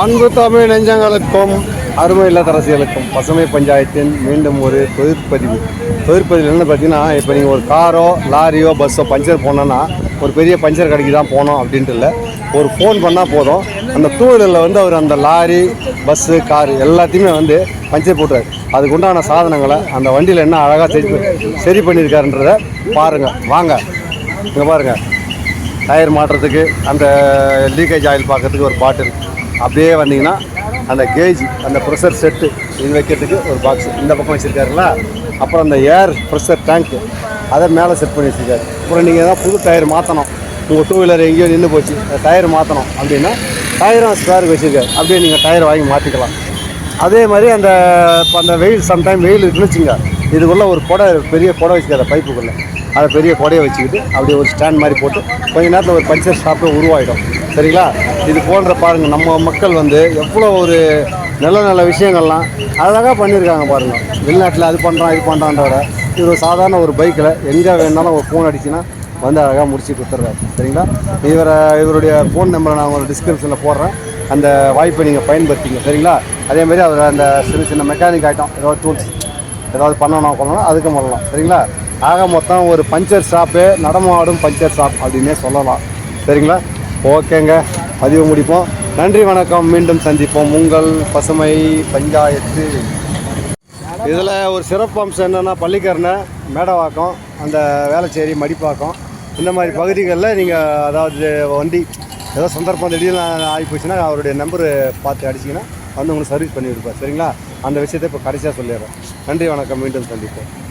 அன்பு தமிழ் நெஞ்சங்களுக்கும் அருமை இல்லத்தரசிகளுக்கும் பசுமை பஞ்சாயத்தின் மீண்டும் ஒரு தொழிற்பதிவு. தொழிற்பதிவு என்ன பார்த்தீங்கன்னா இப்போ நீங்கள் ஒரு காரோ லாரியோ பஸ்ஸோ பஞ்சர் போனோன்னா ஒரு பெரிய பஞ்சர் கடைக்கு தான் போனோம் அப்படின்ட்டு இல்லை. ஒரு ஃபோன் பண்ணால் போதும். அந்த டூ வீலரில் வந்து அவர் அந்த லாரி பஸ்ஸு கார் எல்லாத்தையுமே வந்து பஞ்சர் போட்டுறாரு அதுக்கு உண்டான சாதனங்களை அந்த வண்டியில் என்ன அழகாக சரி சரி பண்ணியிருக்காருன்றத பாருங்கள் வாங்க. இங்கே பாருங்கள் டயர் மாட்டுறதுக்கு அந்த லீக்கேஜ் ஆயில் பார்க்கறதுக்கு ஒரு பாட்டில். அப்படியே வந்தீங்கன்னா அந்த கேஜ் அந்த ப்ரெஷர் செட்டு இது வைக்கிறதுக்கு ஒரு பாக்ஸ் இந்த பக்கம் வச்சுருக்காருங்களா அப்புறம் அந்த ஏர் ப்ரெஷர் டேங்க்கு அதை மேலே செட் பண்ணி வச்சுருக்காரு. அப்புறம் நீங்கள் தான் புது டயர் மாற்றணும் உங்கள் டூ வீலர் எங்கேயோ நின்று போச்சு. அந்த டயர் மாற்றணும் அப்படின்னா டயரும் ஸ்பேருக்கு வச்சுருக்காரு. அப்படியே நீங்கள் டயர் வாங்கி மாற்றிக்கலாம் அதே மாதிரி அந்த இப்போ அந்த வெயில் சம்டைம் வெயில் இருக்குன்னு வச்சுங்க இதுக்குள்ளே ஒரு குடை பெரிய குடை வச்சுக்காத பைப்புக்குள்ளே அதை பெரிய கொடையை வச்சுக்கிட்டு அப்படியே ஒரு ஸ்டாண்ட் மாதிரி போட்டு கொஞ்ச நேரத்தில் ஒரு பஞ்சர் ஷாப்பே உருவாயிடும். சரிங்களா? இது போன்ற பாருங்கள் நம்ம மக்கள் வந்து எவ்வளோ ஒரு நல்ல நல்ல விஷயங்கள்லாம் அழகாக பண்ணியிருக்காங்க பாருங்கள் வெளிநாட்டில் அது பண்ணுறான் இது பண்ணுறான்றத இது ஒரு சாதாரண ஒரு பைக்கில் எங்கே வேணாலும் ஒரு ஃபோன் அடிச்சுன்னா வந்து அழகாக முடிச்சு கொடுத்துட்றாரு. சரிங்களா? இவரை இவருடைய ஃபோன் நம்பரை நான் உங்களுக்கு டிஸ்கிரிப்ஷனில் போடுறேன். அந்த வாய்ப்பை நீங்கள் பயன்படுத்திங்க. சரிங்களா? அதே மாதிரி அவர் அந்த சின்ன சின்ன மெக்கானிக் ஐட்டம் ஏதாவது டூல்ஸ் ஏதாவது பண்ணணும் பண்ணணும் அதுக்கும் பண்ணலாம். சரிங்களா? ஆக மொத்தம் ஒரு பஞ்சர் ஷாப்பு நடமாடும் பஞ்சர் ஷாப் அப்படின்னே சொல்லலாம். சரிங்களா? ஓகேங்க. பதிவு முடிப்போம். நன்றி வணக்கம். மீண்டும் சந்திப்போம். உங்கள் பசுமை பஞ்சாயத்து. இதில் ஒரு சிறப்பு அம்சம் என்னென்னா பள்ளிக்கரணை மேடவாக்கம் அந்த வேளச்சேரி மடிப்பாக்கம் இந்த மாதிரி பகுதிகளில் நீங்கள் அதாவது வண்டி ஏதோ சந்தர்ப்பம் திடீர்னு ஆகி போச்சுன்னா அவருடைய நம்பரு பார்த்து அடிச்சிங்கன்னா வந்து உங்களுக்கு சர்வீஸ் பண்ணி கொடுப்பார் சரிங்களா? அந்த விஷயத்தை இப்போ கடைசியாக சொல்லிடுறேன். நன்றி வணக்கம். மீண்டும் சந்திப்போம்.